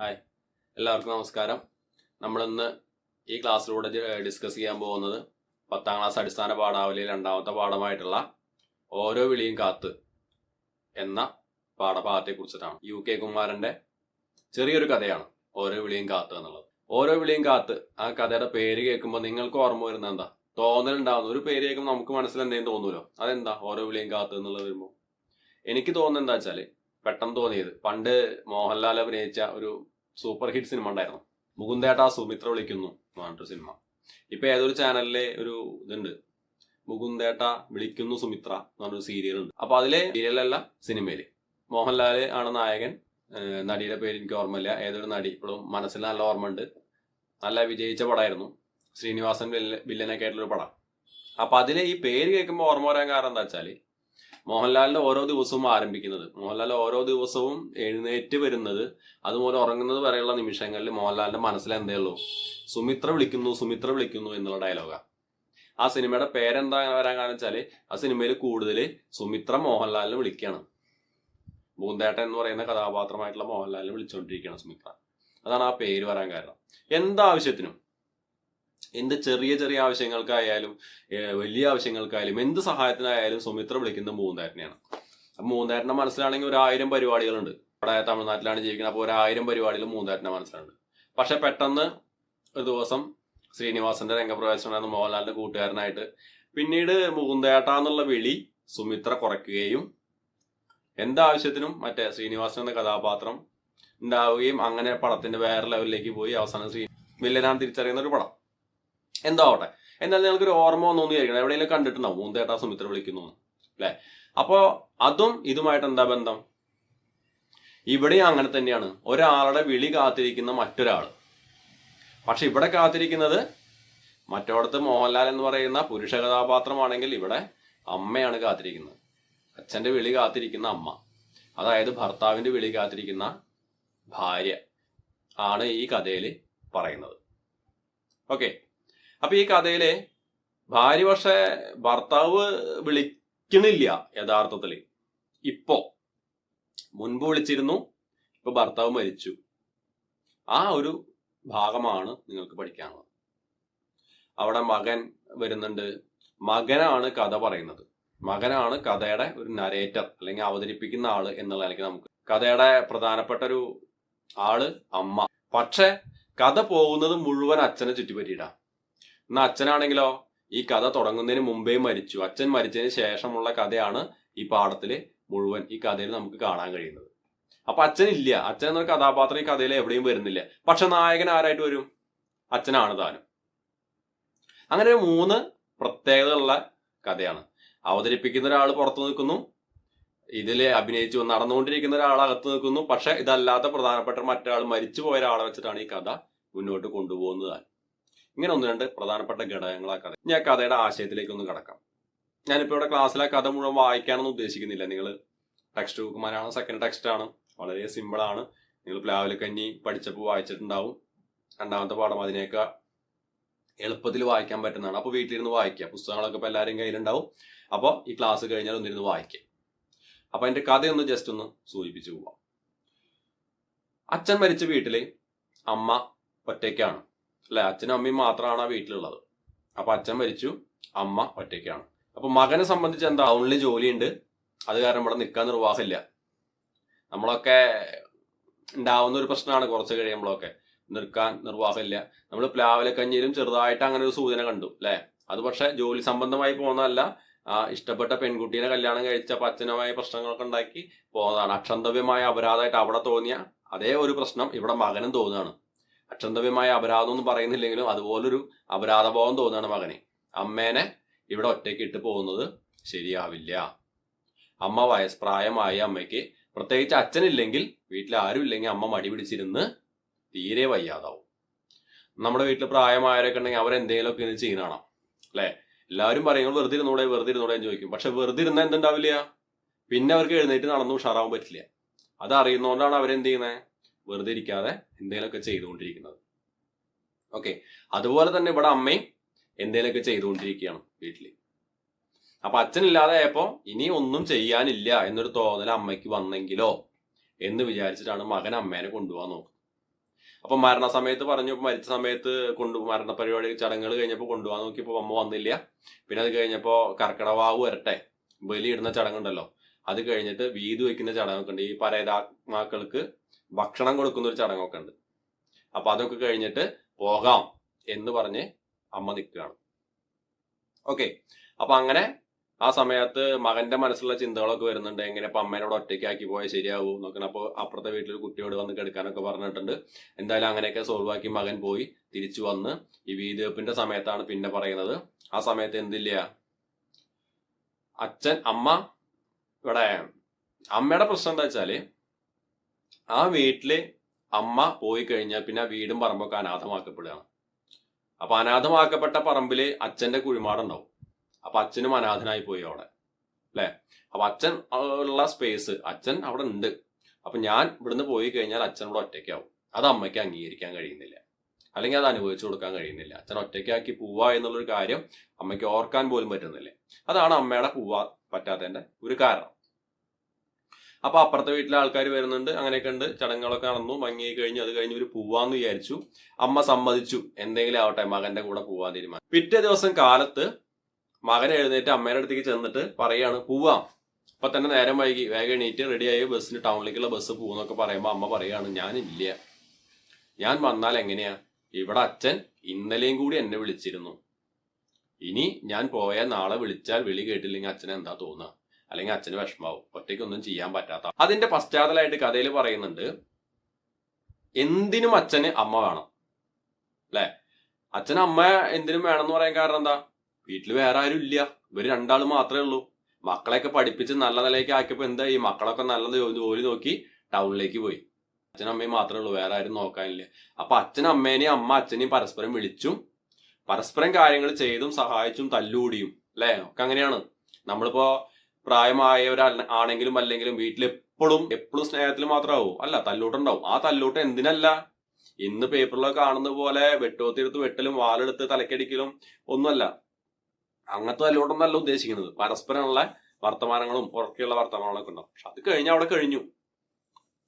Hi. എല്ലാവർക്കും നമസ്കാരം. നമ്മളിന്ന് ഈ ക്ലാസ്സിലൂടെ ഡിസ്കസ് ചെയ്യാൻ പോകുന്നത് പത്താം ക്ലാസ് അടിസ്ഥാന പാഠാവലിയിൽ രണ്ടാമത്തെ പാഠമായിട്ടുള്ള ഓരോ വിളിയും കാത്ത് എന്ന പാഠഭാഗത്തെ കുറിച്ചിട്ടാണ് യു കെ കുമാരന്റെ ചെറിയൊരു കഥയാണ് ഓരോ വിളിയും കാത്ത് എന്നുള്ളത്. ഓരോ വിളിയും കാത്ത് ആ കഥയുടെ പേര് കേൾക്കുമ്പോൾ നിങ്ങൾക്ക് ഓർമ്മ വരുന്നത് എന്താ? തോന്നലുണ്ടാവുന്ന ഒരു പേര് കേൾക്കുമ്പോൾ നമുക്ക് മനസ്സിൽ എന്തെങ്കിലും തോന്നൂലോ? അതെന്താ? ഓരോ വിളിയും കാത്ത് എന്നുള്ളത് വരുമ്പോൾ എനിക്ക് തോന്നുന്നത് എന്താ വെച്ചാൽ പെട്ടെന്ന് തോന്നിയത്. പണ്ട് മോഹൻലാൽ അഭിനയിച്ച ഒരു സൂപ്പർ ഹിറ്റ് സിനിമ ഉണ്ടായിരുന്നു. മുകുന്ദേട്ട സുമിത്ര വിളിക്കുന്നു എന്ന് സിനിമ. ഇപ്പൊ ഏതൊരു ചാനലിലെ ഒരു ഇതുണ്ട്. മുകുന്ദേട്ട വിളിക്കുന്നു സുമിത്ര എന്ന് പറഞ്ഞൊരു സീരിയൽ ഉണ്ട്. അപ്പൊ അതിലെ സീരിയലല്ല സിനിമയിൽ. മോഹൻലാൽ ആണ് നായകൻ. നടിയുടെ പേര് എനിക്ക് ഓർമ്മയില്ല. ഏതൊരു നടി ഇപ്പോഴും മനസ്സിൽ നല്ല ഓർമ്മ ഉണ്ട് നല്ല വിജയിച്ച പടമായിരുന്നു. ശ്രീനിവാസൻ വില്ല വില്ലനൊക്കെ ആയിട്ടുള്ളൊരു പടം. അപ്പൊ അതിലെ ഈ പേര് കേൾക്കുമ്പോൾ ഓർമ്മ വരാൻ കാരണം എന്താ വെച്ചാൽ മോഹൻലാലിന്റെ ഓരോ ദിവസവും ആരംഭിക്കുന്നത്. മോഹൻലാൽ ഓരോ ദിവസവും എഴുന്നേറ്റ് വരുന്നത് അതുപോലെ ഉറങ്ങുന്നത് വരെയുള്ള നിമിഷങ്ങളിൽ മോഹൻലാലിന്റെ മനസ്സിൽ എന്തേ ഉള്ളൂ? സുമിത്ര വിളിക്കുന്നു സുമിത്ര വിളിക്കുന്നു എന്നുള്ള ഡയലോഗാ. ആ സിനിമയുടെ പേരെന്താ വരാൻ കാരണം വെച്ചാൽ ആ സിനിമയിൽ കൂടുതൽ സുമിത്ര മോഹൻലാലിനെ വിളിക്കുകയാണ് ഭൂന്തേട്ട എന്ന് പറയുന്ന കഥാപാത്രമായിട്ടുള്ള മോഹൻലാലിനെ വിളിച്ചുകൊണ്ടിരിക്കുകയാണ് സുമിത്ര. അതാണ് ആ പേര് വരാൻ കാരണം. എന്താവശ്യത്തിനും എന്ത് ചെറിയ ചെറിയ ആവശ്യങ്ങൾക്കായാലും വലിയ ആവശ്യങ്ങൾക്കായാലും എന്ത് സഹായത്തിനായാലും സുമിത്ര വിളിക്കുന്നത് മൂന്നാരനെയാണ് അപ്പൊ മൂന്നാരന്റെ മനസ്സിലാണെങ്കിൽ ഒരു ആയിരം പരിപാടികളുണ്ട്. അവിടെ തമിഴ്നാട്ടിലാണ് ജീവിക്കുന്നത്. അപ്പോൾ ഒരു ആയിരം പരിപാടികൾ മൂന്നാരന്റെ മനസ്സിലുണ്ട്. പക്ഷെ പെട്ടെന്ന് ഒരു ദിവസം ശ്രീനിവാസന്റെ രംഗപ്രവേശനം മോഹൻലാലിന്റെ കൂട്ടുകാരനായിട്ട്. പിന്നീട് മുകുന്ദേട്ട എന്നുള്ള വിളി സുമിത്ര കുറയ്ക്കുകയും എന്താവശ്യത്തിനും മറ്റേ ശ്രീനിവാസൻ എന്ന കഥാപാത്രം ഉണ്ടാവുകയും അങ്ങനെ പടത്തിന്റെ വേറെ ലെവലിലേക്ക് പോയി. അവസാനം ശ്രീ വില്ലനാൻ തിരിച്ചറിയുന്ന ഒരു പടം. എന്താവട്ടെ? എന്നാൽ നിങ്ങൾക്കൊരു ഓർമ്മ തോന്നിയായിരിക്കണം എവിടെയെങ്കിലും കണ്ടിട്ടുണ്ടാവും മൂന്നേട്ടാ സുമിത്ര വിളിക്കുന്നു അല്ലെ? അപ്പോ അതും ഇതുമായിട്ട് എന്താ ബന്ധം? ഇവിടെയും അങ്ങനെ തന്നെയാണ്. ഒരാളുടെ വിളി കാത്തിരിക്കുന്ന മറ്റൊരാൾ പക്ഷെ ഇവിടെ കാത്തിരിക്കുന്നത് മറ്റോടത്ത് മോഹൻലാൽ എന്ന് പറയുന്ന പുരുഷ കഥാപാത്രമാണെങ്കിൽ ഇവിടെ അമ്മയാണ് കാത്തിരിക്കുന്നത്. അച്ഛന്റെ വിളി കാത്തിരിക്കുന്ന അമ്മ. അതായത് ഭർത്താവിന്റെ വിളി കാത്തിരിക്കുന്ന ഭാര്യ ആണ് ഈ കഥയിൽ പറയുന്നത്. ഓക്കെ. അപ്പൊ ഈ കഥയിൽ ഭാര്യ പക്ഷെ ഭർത്താവ് വിളിക്കണില്ല യഥാർത്ഥത്തിൽ. ഇപ്പോ മുൻപ് വിളിച്ചിരുന്നു ഇപ്പൊ ഭർത്താവ് മരിച്ചു. ആ ഒരു ഭാഗമാണ് നിങ്ങൾക്ക് പഠിക്കാനുള്ളത്. അവിടെ മകൻ വരുന്നുണ്ട്. മകനാണ് കഥ പറയുന്നത്. മകനാണ് കഥയുടെ ഒരു നരേറ്റർ അല്ലെങ്കിൽ അവതരിപ്പിക്കുന്ന ആൾ എന്നുള്ള നിലയ്ക്ക് നമുക്ക് കഥയുടെ പ്രധാനപ്പെട്ട ഒരു ആൾ അമ്മ. പക്ഷെ കഥ പോകുന്നത് മുഴുവൻ അച്ഛനെ ചുറ്റിപ്പറ്റിയിട്ടാ എന്നാ അച്ഛനാണെങ്കിലോ ഈ കഥ തുടങ്ങുന്നതിന് മുമ്പേ മരിച്ചു. അച്ഛൻ മരിച്ചതിന് ശേഷമുള്ള കഥയാണ് ഈ പാഠത്തിൽ മുഴുവൻ ഈ കഥയിൽ നമുക്ക് കാണാൻ കഴിയുന്നത്. അപ്പൊ അച്ഛനില്ല. അച്ഛൻ എന്നൊരു കഥാപാത്രം ഈ കഥയിൽ എവിടെയും വരുന്നില്ല. പക്ഷെ നായകൻ ആരായിട്ട് വരും? അച്ഛനാണ് താനും. അങ്ങനെ മൂന്ന് പ്രത്യേകതകളുള്ള കഥയാണ്. അവതരിപ്പിക്കുന്ന ഒരാൾ പുറത്തു നിൽക്കുന്നു. ഇതിൽ അഭിനയിച്ചു നടന്നുകൊണ്ടിരിക്കുന്ന ഒരാൾ അകത്ത് നിൽക്കുന്നു. പക്ഷെ ഇതല്ലാത്ത പ്രധാനപ്പെട്ട മറ്റൊരാൾ മരിച്ചു പോയ ഒരാളെ വെച്ചിട്ടാണ് ഈ കഥ മുന്നോട്ട് കൊണ്ടുപോകുന്നത് ഇങ്ങനെ ഒന്ന് രണ്ട് പ്രധാനപ്പെട്ട ഘടകങ്ങൾ ആ കഥ ഞാൻ കഥയുടെ ആശയത്തിലേക്ക് ഒന്ന് കടക്കാം. ഞാനിപ്പോ ഇവിടെ ക്ലാസ്സിലെ കഥ മുഴുവൻ വായിക്കാനൊന്നും ഉദ്ദേശിക്കുന്നില്ല. നിങ്ങൾ text book Malayalam second text ആണ്. വളരെ സിമ്പിൾ ആണ്. നിങ്ങൾ പ്ലാവിലക്കഞ്ഞി പഠിച്ചപ്പോൾ വായിച്ചിട്ടുണ്ടാവും. രണ്ടാമത്തെ പാഠം അതിനേക്കാ എളുപ്പത്തിൽ വായിക്കാൻ പറ്റുന്നതാണ്. അപ്പോൾ വീട്ടിലിരുന്ന് വായിക്കുക. പുസ്തകങ്ങളൊക്കെ ഇപ്പോൾ എല്ലാവരും കയ്യിലുണ്ടാവും. അപ്പോൾ ഈ ക്ലാസ് കഴിഞ്ഞാൽ ഒന്നിരുന്ന് വായിക്കുക. അപ്പൊ അതിന്റെ കഥയൊന്ന് ജസ്റ്റ് ഒന്ന് സൂചിപ്പിച്ചു പോവാം. അച്ഛൻ മരിച്ച വീട്ടിൽ അമ്മ ഒറ്റയ്ക്കാണ്. അല്ലെ? അച്ഛനും അമ്മയും മാത്രമാണ് ആ വീട്ടിലുള്ളത്. അപ്പൊ അച്ഛൻ മരിച്ചു അമ്മ ഒറ്റയ്ക്കാണ്. അപ്പൊ മകനെ സംബന്ധിച്ച് എന്താ? ടൗണിൽ ജോലിയുണ്ട്. അത് കാരണം ഇവിടെ നിൽക്കാൻ നിർവാഹമില്ല. നമ്മളൊക്കെ ഉണ്ടാവുന്ന ഒരു പ്രശ്നമാണ് കുറച്ച് കഴിയുമ്പോഴൊക്കെ. നിൽക്കാൻ നിർവാഹമില്ല. നമ്മൾ പ്ലാവിലെ കഞ്ഞിയിലും ചെറുതായിട്ട് അങ്ങനെ ഒരു സൂചന കണ്ടു അല്ലെ? അത് പക്ഷെ ജോലി സംബന്ധമായി പോകുന്നതല്ല. ഇഷ്ടപ്പെട്ട പെൺകുട്ടീനെ കല്യാണം കഴിച്ച അച്ഛനുമായ പ്രശ്നങ്ങളൊക്കെ ഉണ്ടാക്കി പോകുന്നതാണ് അക്ഷന്തവ്യമായ അപരാധമായിട്ട് അവിടെ തോന്നിയ അതേ ഒരു പ്രശ്നം ഇവിടെ മകനും തോന്നുകയാണ്. അക്ഷന്തവ്യമായ അപരാധം എന്ന് പറയുന്നില്ലെങ്കിലും അതുപോലൊരു അപരാധഭാവം തോന്നുകയാണ് മകനെ. അമ്മേനെ ഇവിടെ ഒറ്റയ്ക്ക് ഇട്ട് പോകുന്നത് ശരിയാവില്ല. അമ്മ വയസ് പ്രായമായ അമ്മയ്ക്ക് പ്രത്യേകിച്ച് അച്ഛനില്ലെങ്കിൽ വീട്ടിൽ ആരും ഇല്ലെങ്കിൽ അമ്മ മടി പിടിച്ചിരുന്ന് തീരെ വയ്യാതാവും. നമ്മുടെ വീട്ടിൽ പ്രായമായവരൊക്കെ ഉണ്ടെങ്കിൽ അവരെന്തെങ്കിലുമൊക്കെ ഇത് ചെയ്യണം അല്ലെ? എല്ലാവരും പറയും "നിങ്ങൾ വെറുതെ ഇരുന്നൂടെ വെറുതെ ഇരുന്നൂടെ ചോദിക്കും. പക്ഷെ വെറുതെ ഇരുന്നാൽ എന്തുണ്ടാവില്ല? പിന്നെ അവർക്ക് എഴുന്നേറ്റ് നടന്നു ഉഷാറാവാൻ പറ്റില്ല. അത് അറിയുന്നതുകൊണ്ടാണ് അവരെന്ത് ചെയ്യുന്നത് വെറുതെ ഇരിക്കാതെ എന്തെങ്കിലുമൊക്കെ ചെയ്തുകൊണ്ടിരിക്കുന്നത്. ഓക്കെ അതുപോലെ തന്നെ ഇവിടെ അമ്മയും എന്തെങ്കിലുമൊക്കെ ചെയ്തുകൊണ്ടിരിക്കുകയാണ് വീട്ടിൽ അപ്പൊ അച്ഛനില്ലാതെ ആയപ്പോ ഇനി ഒന്നും ചെയ്യാനില്ല എന്നൊരു തോന്നൽ അമ്മയ്ക്ക് വന്നെങ്കിലോ എന്ന് വിചാരിച്ചിട്ടാണ് മകൻ അമ്മേനെ കൊണ്ടുപോകാൻ നോക്കുന്നത്. അപ്പൊ മരണസമയത്ത് പറഞ്ഞു മരിച്ച സമയത്ത് കൊണ്ടു മരണ പരിപാടി ചടങ്ങുകൾ കഴിഞ്ഞപ്പോൾ കൊണ്ടുപോകാൻ നോക്കിയപ്പോൾ അമ്മ വന്നില്ല. പിന്നെ അത് കഴിഞ്ഞപ്പോൾ കർക്കിടവാവ് വരട്ടെ ബലിയിടുന്ന ചടങ്ങുണ്ടല്ലോ. അത് കഴിഞ്ഞിട്ട് വീതി വയ്ക്കുന്ന ചടങ്ങൊക്കെ ഉണ്ട്. ഈ പരേതാത്മാക്കൾക്ക് ഭക്ഷണം കൊടുക്കുന്ന ഒരു ചടങ്ങൊക്കെ ഉണ്ട്. അപ്പൊ അതൊക്കെ കഴിഞ്ഞിട്ട് പോകാം എന്ന് പറഞ്ഞ് അമ്മ നിൽക്കുകയാണ്. ഓക്കെ അപ്പൊ അങ്ങനെ ആ സമയത്ത് മകന്റെ മനസ്സിലുള്ള ചിന്തകളൊക്കെ വരുന്നുണ്ട്. എങ്ങനെ ഇപ്പൊ അമ്മേനോട് ഒറ്റയ്ക്കാക്കി പോയാൽ ശരിയാവും എന്നൊക്കെ അപ്പോൾ അപ്പുറത്തെ വീട്ടിൽ കുട്ടിയോട് വന്ന് കിടക്കാനൊക്കെ പറഞ്ഞിട്ടുണ്ട്. എന്തായാലും അങ്ങനെയൊക്കെ സോൾവ് ആക്കി മകൻ പോയി തിരിച്ചു വന്ന് ഈ വീതിവെപ്പിന്റെ സമയത്താണ് പിന്നെ പറയുന്നത്. ആ സമയത്ത് എന്തില്ല? അച്ഛൻ അമ്മ ഇവിടെ അമ്മയുടെ പ്രശ്നം എന്താ വെച്ചാൽ ആ വീട്ടിൽ അമ്മ പോയി കഴിഞ്ഞാൽ പിന്നെ ആ വീടും പറമ്പൊക്കെ അനാഥമാക്കപ്പെടുകയാണ്. അപ്പൊ അനാഥമാക്കപ്പെട്ട പറമ്പിൽ അച്ഛന്റെ കുഴിമാടുണ്ടാവും. അപ്പൊ അച്ഛനും അനാഥനായി പോയി അവിടെ. അല്ലെ? അപ്പൊ അച്ഛൻ ഉള്ള സ്പേസ് അച്ഛൻ അവിടെ ഉണ്ട്. അപ്പൊ ഞാൻ ഇവിടുന്ന് പോയി കഴിഞ്ഞാൽ അച്ഛൻ ഇവിടെ ഒറ്റയ്ക്കാവും. അത് അമ്മയ്ക്ക് അംഗീകരിക്കാൻ കഴിയുന്നില്ല. അല്ലെങ്കിൽ അത് അനുഭവിച്ചു കൊടുക്കാൻ കഴിയുന്നില്ല. അച്ഛൻ ഒറ്റയ്ക്കാക്കി പോവാ എന്നുള്ളൊരു കാര്യം അമ്മയ്ക്ക് ഓർക്കാൻ പോലും പറ്റുന്നില്ല. അതാണ് അമ്മയുടെ പോവാ പറ്റാത്തതിന്റെ ഒരു കാരണം. അപ്പൊ അപ്പുറത്തെ വീട്ടിലെ ആൾക്കാർ വരുന്നുണ്ട് അങ്ങനെയൊക്കെ ഉണ്ട്. ചടങ്ങുകളൊക്കെ നടന്നു ഭംഗി കഴിഞ്ഞു. അത് കഴിഞ്ഞ് ഒരു പോവാന്ന് വിചാരിച്ചു. അമ്മ സമ്മതിച്ചു. എന്തെങ്കിലും ആവട്ടെ മകന്റെ കൂടെ പോവാൻ തീരുമാനം പിറ്റേ ദിവസം കാലത്ത് മകൻ എഴുന്നേറ്റ് അമ്മേടെ അടുത്തേക്ക് ചെന്നിട്ട് പറയാണ് പോവാം. അപ്പൊ തന്നെ നേരം വൈകി. വേഗം എണീറ്റ് റെഡിയായി ബസ്സിന് ടൗണിലേക്കുള്ള ബസ് പോകുന്നൊക്കെ പറയുമ്പോ അമ്മ പറയാണ് ഇല്ല ഞാൻ വന്നാൽ എങ്ങനെയാ? ഇവിടെ അച്ഛൻ ഇന്നലെയും കൂടി എന്നെ വിളിച്ചിരുന്നു. ഇനി ഞാൻ പോയാൽ നാളെ വിളിച്ചാൽ വിളി കേട്ടില്ലെങ്കിൽ അച്ഛനെന്താ തോന്നുക അല്ലെങ്കിൽ അച്ഛന് വിഷമാവും. ഒറ്റയ്ക്കൊന്നും ചെയ്യാൻ പറ്റാത്ത അതിന്റെ പശ്ചാത്തലമായിട്ട് കഥയിൽ പറയുന്നുണ്ട് എന്തിനും അച്ഛന് അമ്മ വേണം. അല്ലെ? അച്ഛൻ അമ്മ എന്തിനും വേണമെന്ന് പറയാൻ കാരണം എന്താ? വീട്ടിൽ വേറെ ആരും ഇല്ല. ഇവർ രണ്ടാൾ മാത്രമേ ഉള്ളൂ. മക്കളെയൊക്കെ പഠിപ്പിച്ച് നല്ല നിലയ്ക്ക് ആക്കിയപ്പോ എന്താ ഈ മക്കളൊക്കെ നല്ല ജോലി നോക്കി ടൗണിലേക്ക് പോയി. അച്ഛനും അമ്മയും മാത്രമേ ഉള്ളൂ. വേറെ ആരും നോക്കാനില്ല. അപ്പൊ അച്ഛനും അമ്മേനെയും അമ്മ അച്ഛനെയും പരസ്പരം വിളിച്ചും പരസ്പരം കാര്യങ്ങൾ ചെയ്തും സഹായിച്ചും തല്ലുകൂടിയും. അല്ലെ? ഒക്കെ അങ്ങനെയാണ്. നമ്മളിപ്പോ പ്രായമായവരാ- ആണെങ്കിലും അല്ലെങ്കിലും വീട്ടിൽ എപ്പോഴും എപ്പോഴും സ്നേഹത്തിൽ മാത്രമാവും. അല്ല തല്ലൂട്ടുണ്ടാവും. ആ തല്ലൂട്ട് എന്തിനല്ല? ഇന്ന് പേപ്പറിലൊക്കെ കാണുന്ന പോലെ വെട്ടുകൊത്തിയെടുത്ത് വെട്ടലും വാലെടുത്ത് തലക്കടിക്കലും ഒന്നുമല്ല. അങ്ങനത്തെ തല്ലൂട്ടൊന്നല്ല ഉദ്ദേശിക്കുന്നത്. പരസ്പരമുള്ള വർത്തമാനങ്ങളും ഉറക്കെയുള്ള വർത്തമാനങ്ങളൊക്കെ ഉണ്ടാവും. പക്ഷെ അത് കഴിഞ്ഞ അവിടെ കഴിഞ്ഞു.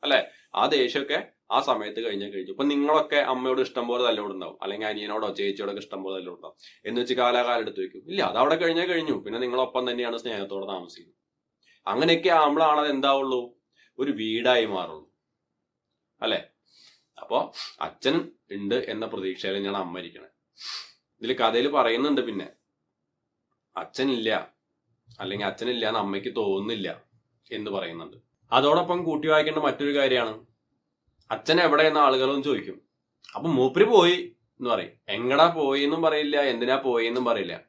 അല്ലെ? ആ ദേഷ്യമൊക്കെ ആ സമയത്ത് കഴിഞ്ഞാൽ കഴിഞ്ഞു ഇപ്പൊ നിങ്ങളൊക്കെ അമ്മയോട് ഇഷ്ടം പോലെ തല്ലോടുണ്ടാവും അല്ലെങ്കിൽ അനിയനോടോ ചേച്ചിയോടൊക്കെ ഇഷ്ടം പോലെ തല്ലോടുണ്ടാവും എന്ന് വെച്ച് കാലാകാലം എടുത്ത് വെക്കും. ഇല്ല അത് അവിടെ കഴിഞ്ഞാൽ കഴിഞ്ഞു. പിന്നെ നിങ്ങളൊപ്പം തന്നെയാണ് സ്നേഹത്തോടെ താമസിക്കുന്നത്. അങ്ങനെയൊക്കെ ആകുമ്പോഴാണ് അത് എന്താവുള്ളൂ? ഒരു വീടായി മാറുള്ളൂ. അല്ലേ? അപ്പോ അച്ഛൻ ഉണ്ട് എന്ന പ്രതീക്ഷയിൽ ഞാൻ അമ്മ ഇരിക്കണേ. ഇതിൽ കഥയിൽ പറയുന്നുണ്ട് പിന്നെ. അച്ഛനില്ല. അല്ലെങ്കിൽ അച്ഛനില്ല എന്ന് അമ്മയ്ക്ക് തോന്നുന്നില്ല എന്ന് പറയുന്നുണ്ട്. അതോടൊപ്പം കൂട്ടി വായിക്കേണ്ട മറ്റൊരു കാര്യമാണ്. അച്ഛൻ എവിടെ എന്ന ആളുകളും ചോദിക്കും. അപ്പൊ മൂപ്പര് പോയി എന്ന് പറയും. എങ്ങടാ പോയി എന്നും പറയില്ല എന്തിനാ പോയി എന്നും പറയില്ല.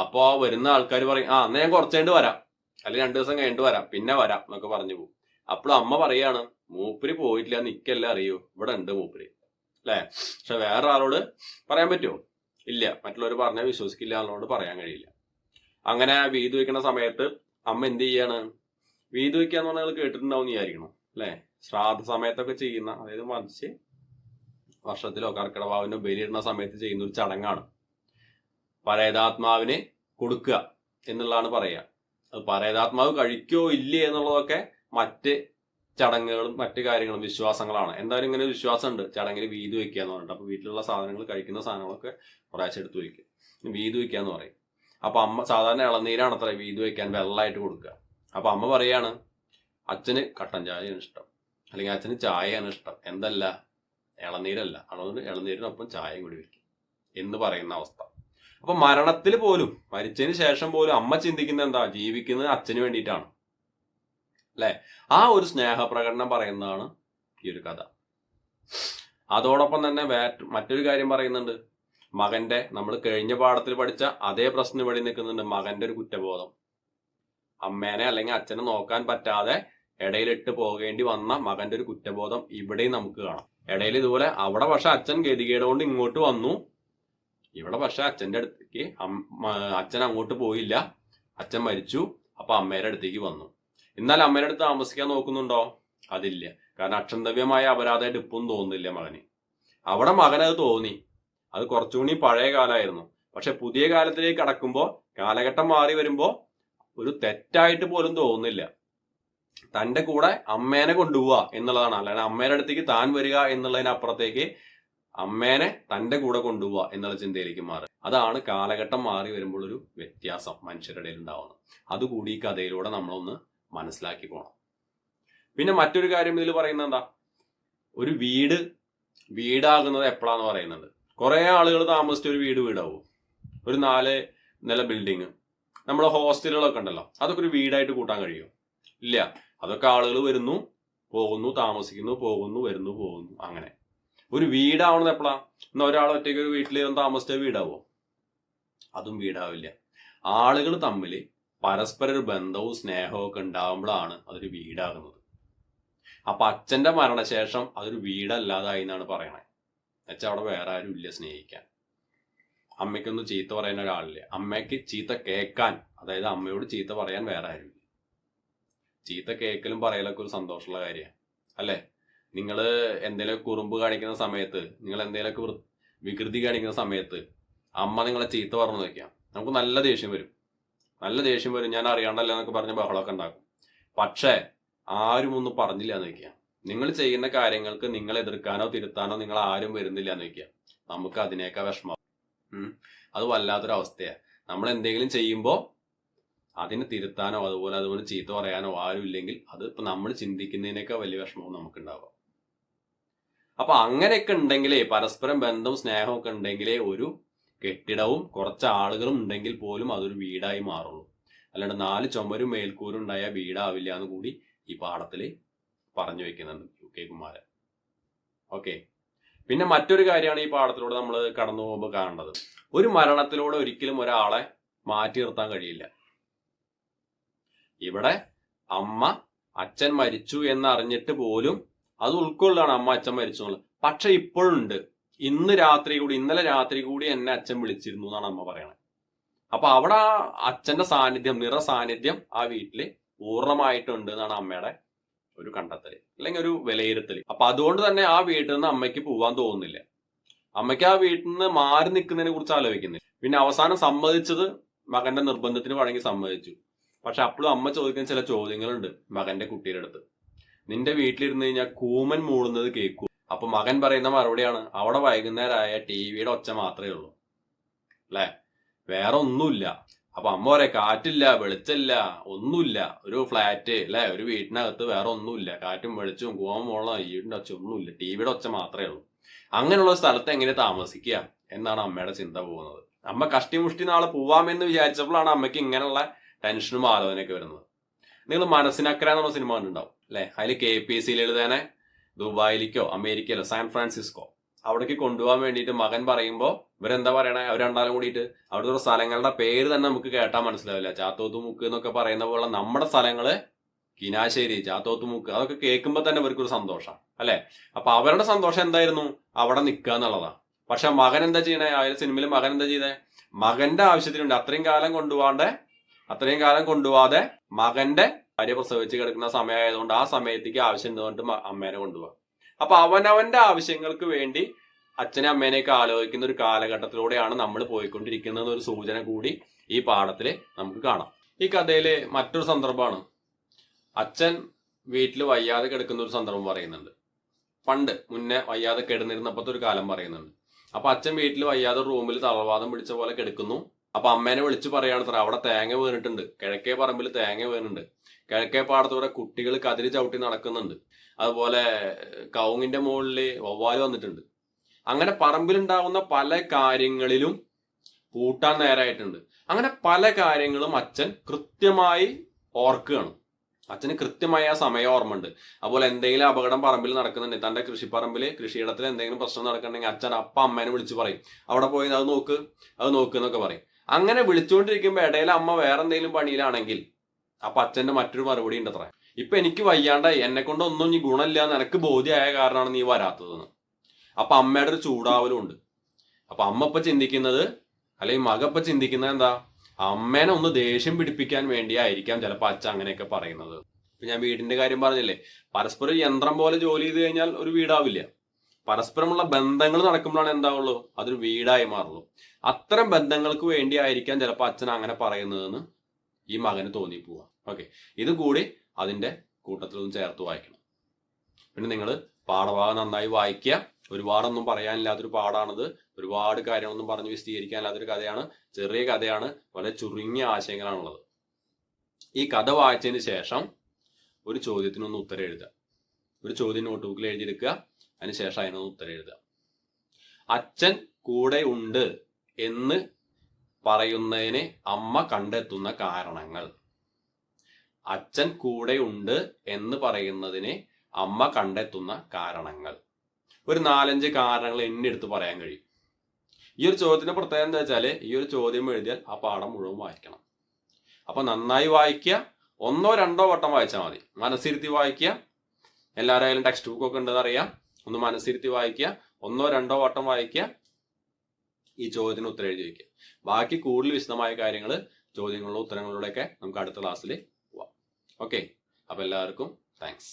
അപ്പോ വരുന്ന ആൾക്കാർ പറയും ആ എന്നാ ഞാൻ കുറച്ച് കഴിഞ്ഞിട്ട് വരാം. അല്ലെങ്കിൽ രണ്ടു ദിവസം കഴിഞ്ഞിട്ട് വരാം. പിന്നെ വരാം എന്നൊക്കെ പറഞ്ഞു പോകും. അപ്പോൾ അമ്മ പറയാണ് മൂപ്പര് പോയിട്ടില്ല നിക്കല്ല അറിയോ. ഇവിടെ ഉണ്ട് മൂപ്പര്. അല്ലെ? പക്ഷെ വേറെ ആളോട് പറയാൻ പറ്റുമോ? ഇല്ല. മറ്റുള്ളവർ പറഞ്ഞാൽ വിശ്വസിക്കില്ല ആളോട് പറയാൻ കഴിയില്ല. അങ്ങനെ വീതു വെക്കുന്ന സമയത്ത് അമ്മ എന്ത് ചെയ്യാണ്? വീതു വെക്കാന്ന് പറഞ്ഞാൽ കേട്ടിട്ടുണ്ടാവും വിചാരിക്കണം? അല്ലെ? ശ്രാദ്ധ സമയത്തൊക്കെ ചെയ്യുന്ന അതായത് മറിച്ച് വർഷത്തിലോ കർക്കിടവാവിനോ ബലിയിടുന്ന സമയത്ത് ചെയ്യുന്ന ഒരു ചടങ്ങാണ്. പരേതാത്മാവിന് കൊടുക്കുക എന്നുള്ളതാണ് പറയുക. അത് പരേതാത്മാവ് കഴിക്കോ ഇല്ലേ എന്നുള്ളതൊക്കെ മറ്റ് ചടങ്ങുകളും മറ്റ് കാര്യങ്ങളും വിശ്വാസങ്ങളാണ്. എന്തായാലും ഇങ്ങനെ വിശ്വാസം ഉണ്ട് ചടങ്ങിൽ വീതി വയ്ക്കുക എന്ന് പറഞ്ഞിട്ട്. അപ്പൊ വീട്ടിലുള്ള സാധനങ്ങൾ കഴിക്കുന്ന സാധനങ്ങളൊക്കെ കുറേശ്ശെ എടുത്ത് വയ്ക്കും വീതി വയ്ക്കുക എന്ന് പറയും. അപ്പൊ അമ്മ സാധാരണ ഇളനീരാണ് അത്ര വീതി വയ്ക്കാൻ വെള്ളമായിട്ട് കൊടുക്കുക. അപ്പൊ അമ്മ പറയാണ് അച്ഛന് കട്ടൻ ചായ ഇഷ്ടം. അല്ലെങ്കിൽ അച്ഛന് ചായയാണ് ഇഷ്ടം. എന്തല്ല? ഇളനീരല്ല. അതുകൊണ്ട് ഇളനീരിനൊപ്പം ചായയും കൂടി വെക്കും. എന്ന് പറയുന്ന അവസ്ഥ. അപ്പൊ മരണത്തിൽ പോലും മരിച്ചതിന് ശേഷം പോലും അമ്മ ചിന്തിക്കുന്നത് എന്താ? ജീവിക്കുന്നത് അച്ഛന് വേണ്ടിയിട്ടാണ്. അല്ലെ? ആ ഒരു സ്നേഹപ്രകടനം പറയുന്നതാണ് ഈ ഒരു കഥ. അതോടൊപ്പം തന്നെ മറ്റൊരു കാര്യം പറയുന്നുണ്ട്. മകന്റെ നമ്മൾ കഴിഞ്ഞ പാഠത്തിൽ പഠിച്ച അതേ പ്രശ്നം ഇവിടെ നിൽക്കുന്നുണ്ട് മകന്റെ ഒരു കുറ്റബോധം. അമ്മേനെ അല്ലെങ്കിൽ അച്ഛനെ നോക്കാൻ പറ്റാതെ ഇടയിലിട്ട് പോകേണ്ടി വന്ന മകന്റെ ഒരു കുറ്റബോധം ഇവിടെയും നമുക്ക് കാണാം. ഇടയിൽ ഇതുപോലെ അവിടെ പക്ഷെ അച്ഛൻ ഗതികേട് കൊണ്ട് ഇങ്ങോട്ട് വന്നു. ഇവിടെ പക്ഷെ അച്ഛന്റെ അടുത്തേക്ക് അച്ഛൻ അങ്ങോട്ട് പോയില്ല. അച്ഛൻ മരിച്ചു. അപ്പൊ അമ്മയുടെ അടുത്തേക്ക് വന്നു. എന്നാൽ അമ്മയുടെ അടുത്ത് താമസിക്കാൻ നോക്കുന്നുണ്ടോ? അതില്ല. കാരണം അക്ഷന്തവ്യമായ അപരാധമായിട്ട് ഇപ്പം തോന്നുന്നില്ല മകന്. അവിടെ മകനത് തോന്നി. അത് കുറച്ചുകൂടി പഴയ കാലമായിരുന്നു. പക്ഷെ പുതിയ കാലത്തിലേക്ക് കടക്കുമ്പോൾ കാലഘട്ടം മാറി വരുമ്പോൾ ഒരു തെറ്റായിട്ട് പോലും തോന്നുന്നില്ല. തന്റെ കൂടെ അമ്മേനെ കൊണ്ടുപോവുക എന്നുള്ളതാണ്. അല്ലാതെ അമ്മേന്റെ അടുത്തേക്ക് താൻ വരിക എന്നുള്ളതിനപ്പുറത്തേക്ക് അമ്മേനെ തന്റെ കൂടെ കൊണ്ടുപോവുക എന്നുള്ള ചിന്തയിലേക്ക് മാറുക. അതാണ് കാലഘട്ടം മാറി വരുമ്പോൾ ഒരു വ്യത്യാസം മനുഷ്യരുടെ ഇടയിൽ ഉണ്ടാവുന്നത്. അതുകൂടി ഈ കഥയിലൂടെ നമ്മളൊന്ന് മനസ്സിലാക്കി പോകണം പിന്നെ മറ്റൊരു കാര്യം ഇതിൽ പറയുന്നത് എന്താ? ഒരു വീട് വീടാകുന്നത് എപ്പോഴാന്ന് പറയുന്നത്. കുറെ ആളുകൾ താമസിച്ച ഒരു വീട് വീടാവും. ഒരു നാല് നില ബിൽഡിങ്. നമ്മുടെ ഹോസ്റ്റലുകളൊക്കെ ഉണ്ടല്ലോ. അതൊക്കെ ഒരു വീടായിട്ട് കൂട്ടാൻ കഴിയും. ഇല്ല. അതൊക്കെ ആളുകൾ വരുന്നു പോകുന്നു താമസിക്കുന്നു പോകുന്നു വരുന്നു പോകുന്നു അങ്ങനെ. ഒരു വീടാവണത് എപ്പോഴാ എന്നാ ഒരാൾ ഒറ്റയ്ക്ക് ഒരു വീട്ടിൽ താമസിച്ച വീടാവോ? അതും വീടാവില്ല. ആളുകൾ തമ്മിൽ പരസ്പര ഒരു ബന്ധവും സ്നേഹവും ഒക്കെ ഉണ്ടാകുമ്പോഴാണ് അതൊരു വീടാകുന്നത്. അപ്പൊ അച്ഛന്റെ മരണശേഷം അതൊരു വീടല്ലാതായി എന്നാണ് പറയണേ. എന്നുവെച്ചാൽ അവിടെ വേറെ ആരും ഇല്ല സ്നേഹിക്കാൻ. അമ്മയ്ക്കൊന്നും ചീത്ത പറയുന്ന ഒരാളില്ല. അമ്മയ്ക്ക് ചീത്ത കേൾക്കാൻ അതായത് അമ്മയോട് ചീത്ത പറയാൻ വേറെ ആരുമില്ല ചീത്ത കേൾക്കലും പറയലൊക്കെ ഒരു സന്തോഷമുള്ള കാര്യമാണ് അല്ലേ? നിങ്ങൾ എന്തെങ്കിലും കുറുമ്പ് കാണിക്കുന്ന സമയത്ത് നിങ്ങൾ എന്തെങ്കിലുമൊക്കെ വികൃതി കാണിക്കുന്ന സമയത്ത് അമ്മ നിങ്ങളെ ചീത്ത പറഞ്ഞു നോക്കിയാൽ നമുക്ക് നല്ല ദേഷ്യം വരും. നല്ല ദേഷ്യം വരും. ഞാൻ അറിയാണ്ടല്ല എന്നൊക്കെ പറഞ്ഞ് ബഹളമൊക്കെ ഉണ്ടാക്കും. പക്ഷേ ആരും ഒന്നും പറഞ്ഞില്ല എന്ന് വെക്കുക നിങ്ങൾ ചെയ്യുന്ന കാര്യങ്ങൾക്ക് നിങ്ങൾ എതിർക്കാനോ തിരുത്താനോ നിങ്ങൾ ആരും വരുന്നില്ല എന്ന് വെക്കുക നമുക്ക് അതിനേക്കാൾ വിഷമം. അത് വല്ലാത്തൊരു അവസ്ഥയാണ് നമ്മൾ എന്തെങ്കിലും ചെയ്യുമ്പോൾ അതിനെ തിരുത്താനോ അതുപോലെ അതുപോലെ ചീത്ത പറയാനോ ആരും ഇല്ലെങ്കിൽ അത് ഇപ്പൊ നമ്മൾ ചിന്തിക്കുന്നതിനേക്കാൾ വലിയ വിഷമവും നമുക്കുണ്ടാവാം. അപ്പൊ അങ്ങനെയൊക്കെ ഉണ്ടെങ്കിലേ പരസ്പരം ബന്ധവും സ്നേഹവും ഒക്കെ ഉണ്ടെങ്കിലേ ഒരു കെട്ടിടവും കുറച്ച് ആളുകളും ഉണ്ടെങ്കിൽ പോലും അതൊരു വീടായി മാറുള്ളൂ. അല്ലാണ്ട് നാല് ചുമരും മേൽക്കൂരും ഉണ്ടായ വീടാവില്ല എന്ന് കൂടി ഈ പാഠത്തിൽ പറഞ്ഞു വെക്കുന്നുണ്ട് യു കെ കുമാരൻ. ഓക്കെ. പിന്നെ മറ്റൊരു കാര്യമാണ് ഈ പാഠത്തിലൂടെ നമ്മൾ കടന്നു പോകുമ്പോൾ കാണേണ്ടത് ഒരു മരണത്തിലൂടെ ഒരിക്കലും ഒരാളെ മാറ്റി നിർത്താൻ കഴിയില്ല. ഇവിടെ അമ്മ അച്ഛൻ മരിച്ചു എന്ന് അറിഞ്ഞിട്ട് പോലും അത് ഉൾക്കൊള്ളാണ് അമ്മ അച്ഛൻ മരിച്ചു എന്നുള്ളത്. പക്ഷെ ഇപ്പോഴുണ്ട്. ഇന്ന് രാത്രി കൂടി ഇന്നലെ രാത്രി കൂടി എന്നെ അച്ഛൻ വിളിച്ചിരുന്നു എന്നാണ് അമ്മ പറയണത്. അപ്പൊ അവിടെ ആ അച്ഛന്റെ സാന്നിധ്യം നിറ സാന്നിധ്യം ആ വീട്ടിൽ പൂർണമായിട്ടുണ്ട് എന്നാണ് അമ്മയുടെ ഒരു കണ്ടെത്തൽ അല്ലെങ്കിൽ ഒരു വിലയിരുത്തൽ അപ്പൊ അതുകൊണ്ട് തന്നെ ആ വീട്ടിൽ നിന്ന് അമ്മയ്ക്ക് പോവാൻ തോന്നുന്നില്ല. അമ്മയ്ക്ക് ആ വീട്ടിൽ നിന്ന് മാറി നിൽക്കുന്നതിനെ കുറിച്ച് ആലോചിക്കുന്നില്ല. പിന്നെ അവസാനം സമ്മതിച്ചത് മകന്റെ നിർബന്ധത്തിന് വഴങ്ങി സമ്മതിച്ചു. പക്ഷെ അപ്പോഴും അമ്മ ചോദിക്കുന്ന ചില ചോദ്യങ്ങളുണ്ട് മകന്റെ കുട്ടിയുടെ അടുത്ത്. നിന്റെ വീട്ടിലിരുന്ന് കഴിഞ്ഞാൽ കൂമൻ മൂടുന്നത് കേൾക്കൂ. അപ്പൊ മകൻ പറയുന്ന മറുപടിയാണ് അവിടെ വൈകുന്നേരമായ ടി വിയുടെ ഒച്ച മാത്രമേ ഉള്ളൂ. അല്ലേ? വേറെ ഒന്നുമില്ല. അപ്പൊ അമ്മ പറയാ കാറ്റില്ല വെളിച്ചമില്ല ഒന്നുമില്ല. ഒരു ഫ്ലാറ്റ് അല്ലെ? ഒരു വീട്ടിനകത്ത് വേറെ ഒന്നുമില്ല. കാറ്റും വെളിച്ചും കൂവം മോളം വീടിന്റെ ഒച്ച ഒന്നുമില്ല. ടി വിയുടെ ഒച്ച മാത്രമേ ഉള്ളൂ. അങ്ങനെയുള്ള സ്ഥലത്ത് എങ്ങനെ താമസിക്കുക? എന്നാണ് അമ്മയുടെ ചിന്ത പോകുന്നത്. അമ്മ കഷ്ടിമുഷ്ടി നാളെ പോവാമെന്ന് വിചാരിച്ചപ്പോഴാണ് അമ്മയ്ക്ക് ഇങ്ങനെയുള്ള ടെൻഷനും ആലോചനയൊക്കെ വരുന്നത്. നിങ്ങൾ മനസ്സിനക്കര എന്ന സിനിമ കണ്ടുണ്ടാവും അല്ലെ? അതിൽ കെ പി എസ് സിയിൽ എഴുതാനെ ദുബായിലേക്കോ അമേരിക്കയിലോ സാൻ ഫ്രാൻസിസ്കോ അവിടേക്ക് കൊണ്ടുപോകാൻ വേണ്ടിയിട്ട് മകൻ പറയുമ്പോൾ ഇവരെന്താ പറയണേ? അവർ രണ്ടാലും കൂടിയിട്ട് അവിടുത്തെ സ്ഥലങ്ങളുടെ പേര് തന്നെ നമുക്ക് കേട്ടാൽ മനസ്സിലാവില്ല. ചാത്തോത്ത് മുക്ക് എന്നൊക്കെ പറയുന്ന പോലെ നമ്മുടെ സ്ഥലങ്ങൾ കിനാശ്ശേരി ചാത്തോത്ത് മുക്ക് അതൊക്കെ കേൾക്കുമ്പോൾ തന്നെ ഇവർക്കൊരു സന്തോഷം അല്ലെ? അപ്പൊ അവരുടെ സന്തോഷം എന്തായിരുന്നു? അവിടെ നിൽക്കുക എന്നുള്ളതാണ് പക്ഷെ മകൻ എന്താ ചെയ്യണേ? ആ സിനിമയിൽ മകൻ എന്താ ചെയ്തേ? മകന്റെ ആവശ്യത്തിനുണ്ട്. അത്രയും കാലം കൊണ്ടുപോകാണ്ട് അത്രയും കാലം കൊണ്ടുപോവാതെ മകന്റെ ഭാര്യ പ്രസവിച്ച് കിടക്കുന്ന സമയമായതുകൊണ്ട് ആ സമയത്തേക്ക് ആവശ്യം എന്തുകൊണ്ട് അമ്മേനെ കൊണ്ടുപോകാം അപ്പൊ അവനവന്റെ ആവശ്യങ്ങൾക്ക് വേണ്ടി അച്ഛനെ അമ്മേനെയൊക്കെ ആലോചിക്കുന്ന ഒരു കാലഘട്ടത്തിലൂടെയാണ് നമ്മൾ പോയിക്കൊണ്ടിരിക്കുന്നത് ഒരു സൂചന കൂടി ഈ പാഠത്തിൽ നമുക്ക് കാണാം. ഈ കഥയിലെ മറ്റൊരു സന്ദർഭമാണ്. അച്ഛൻ വീട്ടിൽ വയ്യാതെ കിടക്കുന്ന ഒരു സന്ദർഭം പറയുന്നുണ്ട്. പണ്ട് മുന്നേ വയ്യാതെ കിടന്നിരുന്നപ്പോഴത്തെ ഒരു കാലം പറയുന്നുണ്ട്. അപ്പൊ അച്ഛൻ വീട്ടിൽ വയ്യാതെ റൂമിൽ തളർവാദം പിടിച്ച പോലെ കിടക്കുന്നു. അപ്പൊ അമ്മേനെ വിളിച്ച് പറയാണ് അത്ര അവിടെ തേങ്ങ വീണിട്ടുണ്ട്. കിഴക്കേ പറമ്പിൽ തേങ്ങ വീണുണ്ട് കിഴക്കേ പാടത്തൂടെ കുട്ടികൾ കതിരി ചവിട്ടി നടക്കുന്നുണ്ട്. അതുപോലെ കൗങ്ങിന്റെ മുകളിൽ വവ്വാൽ വന്നിട്ടുണ്ട്. അങ്ങനെ പറമ്പിലുണ്ടാകുന്ന പല കാര്യങ്ങളിലും കൂട്ടാൻ നേരായിട്ടുണ്ട്. അങ്ങനെ പല കാര്യങ്ങളും അച്ഛൻ കൃത്യമായി ഓർക്കുകയാണ്. അച്ഛന് കൃത്യമായ ആ സമയം ഓർമ്മയുണ്ട്. അതുപോലെ എന്തെങ്കിലും അപകടം പറമ്പിൽ നടക്കുന്നുണ്ടെങ്കിൽ തന്റെ കൃഷിപ്പറമ്പിൽ കൃഷിയിടത്തിൽ എന്തെങ്കിലും പ്രശ്നം നടക്കുന്നുണ്ടെങ്കിൽ അച്ഛൻ അപ്പ അമ്മേനെ വിളിച്ച് പറയും. അവിടെ പോയി അത് നോക്ക് അത് നോക്ക് എന്നൊക്കെ പറയും. അങ്ങനെ വിളിച്ചുകൊണ്ടിരിക്കുമ്പോൾ ഇടയിൽ അമ്മ വേറെ എന്തെങ്കിലും പണിയിലാണെങ്കിൽ അപ്പൊ അച്ഛന്റെ മറ്റൊരു മറുപടി ഉണ്ട് അത്ര ഇപ്പൊ എനിക്ക് വയ്യാണ്ടായി എന്നെ കൊണ്ട് ഒന്നും ഇനി ഗുണമില്ല നിനക്ക് ബോധ്യമായ കാരണമാണ് നീ വരാത്തതെന്ന്. അപ്പൊ അമ്മയുടെ ഒരു ചൂടാവലും ഉണ്ട്. അപ്പൊ അമ്മ ഇപ്പൊ ചിന്തിക്കുന്നത് അല്ലെങ്കിൽ മക ഇപ്പൊ ചിന്തിക്കുന്നത് എന്താ? അമ്മേനെ ഒന്ന് ദേഷ്യം പിടിപ്പിക്കാൻ വേണ്ടിയായിരിക്കാം ചിലപ്പോൾ അച്ഛൻ അങ്ങനെയൊക്കെ പറയുന്നത്. ഇപ്പൊ ഞാൻ വീടിന്റെ കാര്യം പറഞ്ഞില്ലേ പരസ്പരം യന്ത്രം പോലെ ജോലി ചെയ്ത് കഴിഞ്ഞാൽ ഒരു വീടാവില്ല. പരസ്പരമുള്ള ബന്ധങ്ങൾ നടക്കുമ്പോഴാണ് എന്താവുള്ളൂ? അതൊരു വീടായി മാറുള്ളൂ. അത്തരം ബന്ധങ്ങൾക്ക് വേണ്ടി വേണ്ടിയായിരിക്കാം ചിലപ്പോൾ അച്ഛൻ അങ്ങനെ പറയുന്നതെന്ന് ഈ മകന് തോന്നിപ്പോവാ. ഓക്കെ ഇത് കൂടി അതിന്റെ കൂട്ടത്തിലൊന്ന് ചേർത്ത് വായിക്കണം. പിന്നെ നിങ്ങൾ പാഠഭാഗം നന്നായി വായിക്കുക. ഒരുപാടൊന്നും പറയാനില്ലാത്തൊരു പാടാണിത് ഒരുപാട് കാര്യങ്ങളൊന്നും പറഞ്ഞ് വിശദീകരിക്കാനില്ലാത്തൊരു കഥയാണ്. ചെറിയ കഥയാണ്. വളരെ ചുരുങ്ങിയ ആശയങ്ങളാണുള്ളത്. ഈ കഥ വായിച്ചതിന് ശേഷം ഒരു ചോദ്യത്തിനൊന്ന് ഉത്തരം എഴുതുക. ഒരു ചോദ്യം നോട്ട് ബുക്കിൽ എഴുതിയെടുക്കുക. അതിന് ശേഷം അതിനൊന്ന് ഉത്തരം എഴുതുക. അച്ഛൻ കൂടെ ഉണ്ട്. എന്ന് പറയുന്നതിന് അമ്മ കണ്ടെത്തുന്ന കാരണങ്ങൾ. അച്ഛൻ കൂടെ ഉണ്ട് എന്ന് പറയുന്നതിന് അമ്മ കണ്ടെത്തുന്ന കാരണങ്ങൾ. ഒരു നാലഞ്ച് കാരണങ്ങൾ എന്നെ എടുത്ത് പറയാൻ കഴിയും. ഈ ഒരു ചോദ്യത്തിന്റെ പ്രത്യേകത എന്താ വെച്ചാൽ ഈ ഒരു ചോദ്യം എഴുതിയാൽ ആ പാഠം മുഴുവൻ വായിക്കണം. അപ്പൊ നന്നായി വായിക്കുക. ഒന്നോ രണ്ടോ വട്ടം വായിച്ചാൽ മതി. മനസ്സിരുത്തി വായിക്കുക. എല്ലാരായാലും ടെക്സ്റ്റ് ബുക്ക് ഒക്കെ ഉണ്ടെന്ന് അറിയാം. ഒന്ന് മനസ്സിരുത്തി വായിക്കുക. ഒന്നോ രണ്ടോ വട്ടം വായിക്കുക. ഈ ചോദ്യത്തിന് ഉത്തരം എഴുതി വയ്ക്കുക ബാക്കി കൂടുതൽ വിശദമായ കാര്യങ്ങൾ ചോദ്യങ്ങളിലും ഉത്തരങ്ങളിലൂടെയൊക്കെ നമുക്ക് അടുത്ത ക്ലാസ്സിൽ പോവാം. ഓക്കെ അപ്പം എല്ലാവർക്കും താങ്ക്സ്